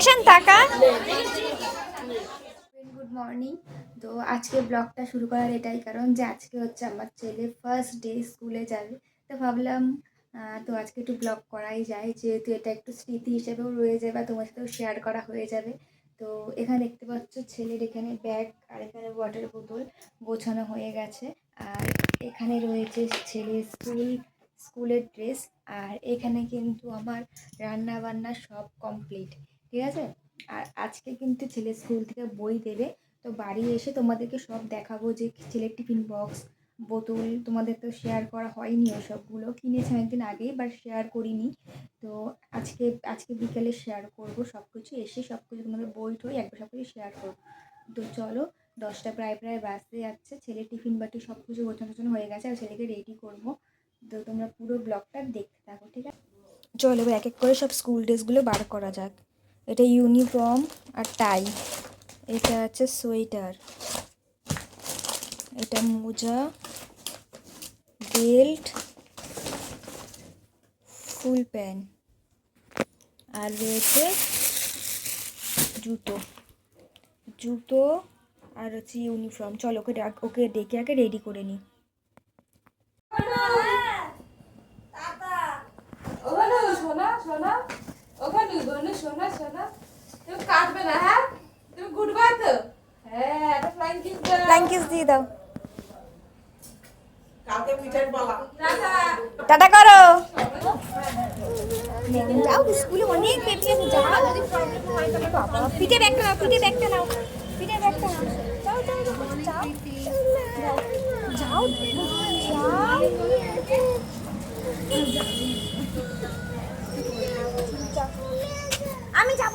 এসেন টাকা good morning তো আজকে ব্লগটা শুরু করার এটাই কারণ যে আজকে হচ্ছে আমার ছেলে ফার্স্ট ডে স্কুলে যাবে। তো ভাবলাম তো আজকে একটু ব্লগ করাই যায়। যেহেতু এটা একটু স্মৃতি হিসেবেও রয়ে যাবে বা তোমার সাথেও শেয়ার করা হয়ে যাবে। তো এখানে দেখতে পাচ্ছ ছেলের এখানে ব্যাগ আর এখানে ওয়াটার বোতল গোছানো হয়ে গেছে। আর এখানে রয়েছে ছেলের স্কুল স্কুলের ড্রেস আর এখানে কিন্তু আমার রান্না বান্না সব কমপ্লিট ঠিক আছে? আর আজকে কিন্তু ছেলে স্কুল থেকে বই দেবে। তো বাড়ি এসে তোমাদেরকে সব দেখাবো যে ছেলের টিফিন বক্স, বোতল তোমাদের তো শেয়ার করা হয়নি ওসবগুলো কিনেছি অনেকদিন আগেই বাট শেয়ার করিনি। তো আজকে আজকে বিকেলে শেয়ার করব সব কিছু এসে সব কিছু তোমাদের বই টই একবার সব কিছু শেয়ার করব। তো চলো, দশটা প্রায় প্রায় বাজতে যাচ্ছে। ছেলের টিফিন বাটি সব কিছু গোছানো টোছানো হয়ে গেছে আর ছেলেকে রেডি করব। তো তোমরা পুরো ব্লগটা দেখতে থাকো, ঠিক আছে? চলো এবার এক এক করে সব স্কুল ড্রেসগুলো বার করা যাক। এটা ইউনিফর্ম আর টাই। এটা আছে সোয়েটার। এটা মোজা, বেল্ট, ফুল প্যান্ট। আর রয়েছে জুতো। জুতো আর হচ্ছে ইউনিফর্ম। চলো ওকে ওকে ডেকে আগে রেডি করে নিই ওখানে শোনা শোনা শোনা। তুমি কাটবে না হ্যাঁ? তুমি গুড বাই তো? হ্যাঁ একটা ফ্লাইং কিস দাও। ফ্লাইং কিস দিয়ে দাও। কালকে মিঠাই পালা টাটা। করো। যাও স্কুলে অনেক আছে যাও। যদি প্রবলেম হয় বাবা পিঠে ব্যাগটা নাও পিঠে ব্যাগটা নাও পিঠে ব্যাগটা নাও। যাও যাও যাও। যাও যাও। যাও আমি যাব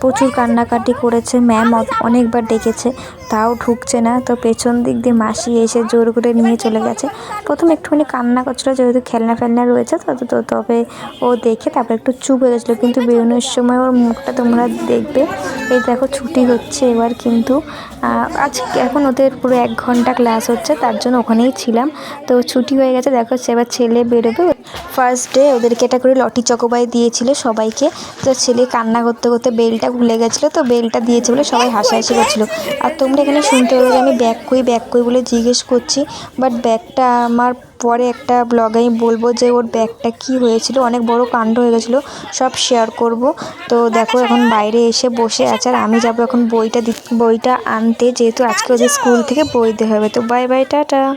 প্রচুর কান্নাকাটি করেছে ম্যাম অনেকবার ডেকেছে তাও ঢুকছে না, তো পেছন দিক দিয়ে মাসি এসে জোর করে নিয়ে চলে গেছে। প্রথমে একটুখানি কান্না করছিল, যেহেতু খেলনা ফেলনা রয়েছে, তো তো তবে ও দেখে তারপর একটু চুপ হয়ে গেছিল। কিন্তু বেরোনোর সময় ওর মুখটা তোমরা দেখবে। এই দেখো, ছুটি হচ্ছে এবার কিন্তু। আজ এখন ওদের পুরো এক ঘণ্টা ক্লাস হচ্ছে, তার জন্য ওখানেই ছিলাম। তো ছুটি হয়ে গেছে, দেখো এবার ছেলে বেরোবে। ফার্স্ট ডে ওদেরকে এটা করে লটি চকোবাই দিয়েছিল সবাইকে। তো ছেলে কান্না করতে করতে বেলটা ভুলে গেছিল তো, বেলটা দিয়েছে বলে সবাই হাসাহাসি করছিল। আর তোমরা এখানে শুনতে পাবে যে আমি ব্যাগ কই ব্যাগ কই বলে জিজ্ঞেস করছি। বাট ব্যাগটা আমার পরে একটা ব্লগে আমি বলব যে ওর ব্যাগটা কি হয়েছিল, অনেক বড় কাণ্ড হয়ে গেছিল, সব শেয়ার করব। তো দেখো এখন বাইরে এসে বসে আছে আর আমি যাব এখন বইটা বইটা আনতে, যেহেতু আজকে ওদের স্কুল থেকে বই দিতে হবে। তো বাই বাই টাটা।